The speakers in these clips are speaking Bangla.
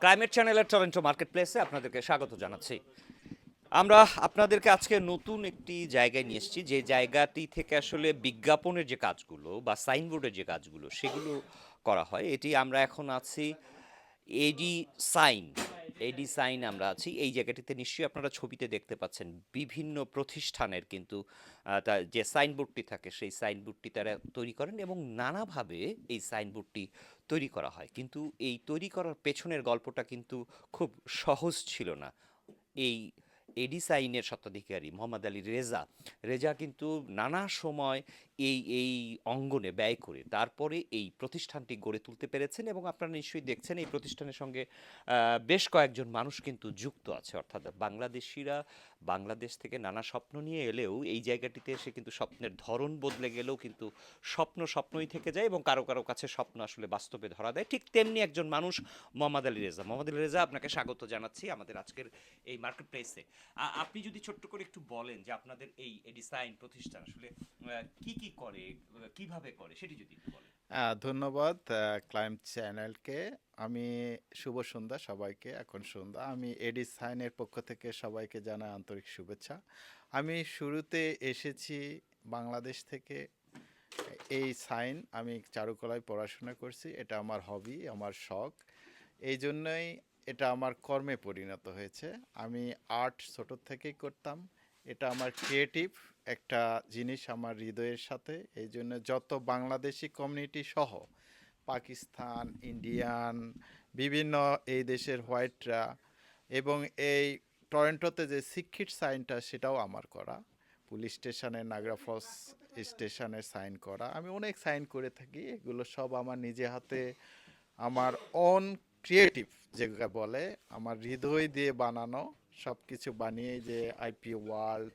ক্লাইমেট চ্যানেলের টরেন্টো মার্কেট প্লেসে আপনাদেরকে স্বাগত জানাচ্ছি। আমরা আপনাদেরকে আজকে নতুন একটি জায়গায় নিয়ে এসেছি, যে জায়গাটি থেকে আসলে বিজ্ঞাপনের যে কাজগুলো বা সাইনবোর্ডের যে কাজগুলো, সেগুলো করা হয়। এটি আমরা এখন আছি এডি সাইন এডি সাইন আমরা আছি। এই জায়গাটিতে নিশ্চয়ই আপনারা ছবিতে দেখতে পাচ্ছেন বিভিন্ন প্রতিষ্ঠানের কিন্তু যে সাইনবোর্ডটি থাকে সেই সাইনবোর্ডটি তারা তৈরি করেন এবং নানাভাবে এই সাইনবোর্ডটি তৈরি করা হয়। কিন্তু এই তৈরি করার পেছনের গল্পটা কিন্তু খুব সহজ ছিল না। এই এডি সাইনের স্বত্বাধিকারী মোহাম্মদ আলী রেজা। রেজা কিন্তু নানা সময় এই এই অঙ্গনে ব্যয় করে তারপরে এই প্রতিষ্ঠানটি গড়ে তুলতে পেরেছেন এবং আপনারা নিশ্চয়ই দেখছেন এই প্রতিষ্ঠানের সঙ্গে বেশ কয়েকজন মানুষ কিন্তু যুক্ত আছে। অর্থাৎ বাংলাদেশিরা বাংলাদেশ থেকে নানা স্বপ্ন নিয়ে এলেও এই জায়গাটিতে এসে কিন্তু স্বপ্নের ধরন বদলে গেলেও কিন্তু স্বপ্ন স্বপ্নই থেকে যায় এবং কারও কারও কাছে স্বপ্ন আসলে বাস্তবে ধরা দেয়। ঠিক তেমনি একজন মানুষ মোহাম্মদ আলী রেজা। মোহাম্মদ আলী রেজা, আপনাকে স্বাগত জানাচ্ছি আমাদের আজকের এই মার্কেট প্লেসে আপনি যদি ছোট্ট করে একটু বলেন যে আপনাদের এই ডিসাইন প্রতিষ্ঠান আসলে কি কি করে কীভাবে করে, সেটি যদি একটু বলেন। ধন্যবাদ ক্লাইম চ্যানেলকে আমি শুভ সন্ধ্যা সবাইকে, এখন সন্ধ্যা। আমি এডি সাইনের পক্ষ থেকে সবাইকে জানাই আন্তরিক শুভেচ্ছা। আমি শুরুতে এসেছি বাংলাদেশ থেকে। এই সাইন আমি চারুকলায় পড়াশোনা করছি। এটা আমার হবি আমার শখ। এই জন্যই এটা আমার কর্মে পরিণত হয়েছে। আমি আর্ট ছোট থেকেই করতাম। এটা আমার ক্রিয়েটিভ একটা জিনিস আমার হৃদয়ের সাথে। এই জন্য যত বাংলাদেশি কমিউনিটি সহ পাকিস্তান, ইন্ডিয়ান, বিভিন্ন এই দেশের হোয়াইটরা এবং এই টরেন্টোতে যে শিক্ষিত সাইনটা সেটাও আমার করা। পুলিশ স্টেশনে, নাগরা ফলস স্টেশনে সাইন করা। আমি অনেক সাইন করে থাকি। এগুলো সব আমার নিজে হাতে, আমার অন ক্রিয়েটিভ যেগুলো বলে, আমার হৃদয় দিয়ে বানানো সব কিছু বানিয়ে যে আইপি ওয়ার্ল্ড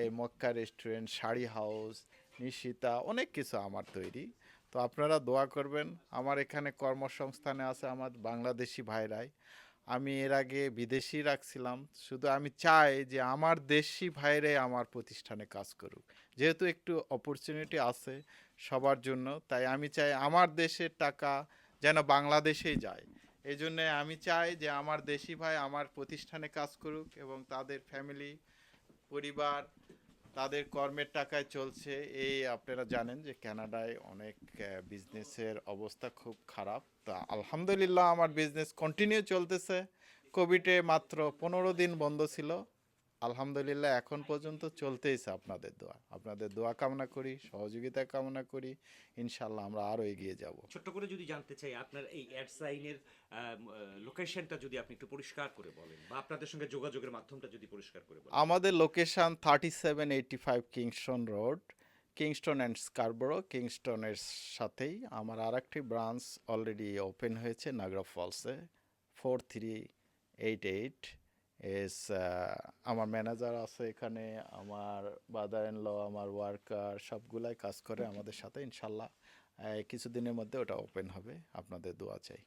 এই Mecca restaurant sari house Nishita, অনেক কিছু আমার তৈরি। তো আপনারা দোয়া করবেন, আমার এখানে কর্মসংস্থানে আছে আমার বাংলাদেশি ভাইরাই। আমি এর আগে বিদেশি রাখছিলাম, শুধু আমি চাই যে আমার দেশি ভাইরে আমার প্রতিষ্ঠানে কাজ করুক। যেহেতু একটু অপরচুনিটি আছে সবার জন্য, তাই আমি চাই আমার দেশের টাকা যেন বাংলাদেশেই যায়। এই জন্যে আমি চাই যে আমার দেশি ভাই আমার প্রতিষ্ঠানে কাজ করুক এবং তাদের ফ্যামিলি, পরিবার, তাদের কর্মের টাকায় চলছে। এই আপনারা জানেন যে কানাডায় অনেক বিজনেসের অবস্থা খুব খারাপ। তা আলহামদুলিল্লাহ আমার বিজনেস কন্টিনিউ চলতেছে। কোভিডে মাত্র পনেরো দিন বন্ধ ছিল। আলহামদুলিল্লাহ এখন পর্যন্ত চলতেইছে আপনাদের দোয়া। আপনাদের দোয়া কামনা করি সহযোগিতা কামনা করি ইনশাল্লাহ আমরা আরও এগিয়ে যাব। ছোট্ট করে যদি জানতে চাই আপনার এই অ্যাড সাইনের লোকেশনটা যদি আপনি একটু পরিষ্কার করে বলেন বা আপনাদের সঙ্গে যোগাযোগের মাধ্যমটা যদি পরিষ্কার করে বলেন। আমাদের location thirty seven eighty five Kingston road Kingston and Scarborough কিংস্টনের সাথেই। আমার আর একটি ব্রাঞ্চ অলরেডি ওপেন হয়েছে নাগরা ফলসে ফোর থ্রি এইট এইট। এস আমার ম্যানেজার আছে এখানে, আমার বাদার ল আমার ওয়ার্কার সবগুলাই কাজ করে আমাদের সাথে, ইনশাল্লাহ কিছুদিনের মধ্যে ওটা ওপেন হবে, আপনাদের দোয়া চাই।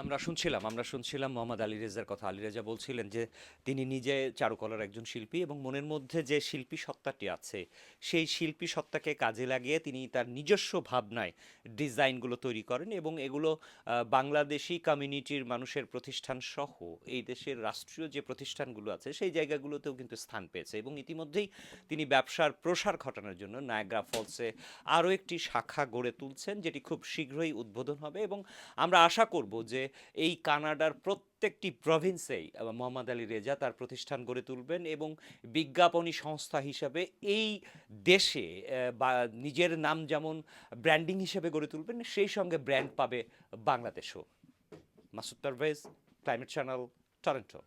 আমরা শুনছিলাম আমরা শুনছিলাম মোহাম্মদ আলী রেজার কথা। আলী রেজা বলছিলেন যে, তিনি নিজে চারুকলার একজন শিল্পী এবং মনের মধ্যে যে শিল্পী সত্তাটি আছে, সেই শিল্পী সত্তাকে কাজে লাগিয়ে তিনি তার নিজস্ব ভাবনায় ডিজাইনগুলো তৈরি করেন এবং এগুলো বাংলাদেশি কমিউনিটির মানুষের প্রতিষ্ঠান সহ এই দেশের রাষ্ট্রীয় যে প্রতিষ্ঠানগুলো আছে, সেই জায়গাগুলোতেও কিন্তু স্থান পেয়েছে এবং ইতিমধ্যেই তিনি ব্যবসার প্রসার ঘটানোর জন্য নায়াগ্রা ফলসে আরও একটি শাখা গড়ে তুলছেন, যেটি খুব শীঘ্রই উদ্বোধন হবে এবং আমরা আশা করব যে এই কানাডার প্রত্যেকটি প্রভিন্সেই মোহাম্মদ আলী রেজা তার প্রতিষ্ঠান গড়ে তুলবেন এবং বিজ্ঞাপনী সংস্থা হিসাবে এই দেশে বা নিজের নাম যেমন ব্র্যান্ডিং হিসেবে গড়ে তুলবেন, সেই সঙ্গে ব্র্যান্ড পাবে বাংলাদেশও। Masud Parvez climate channel Toronto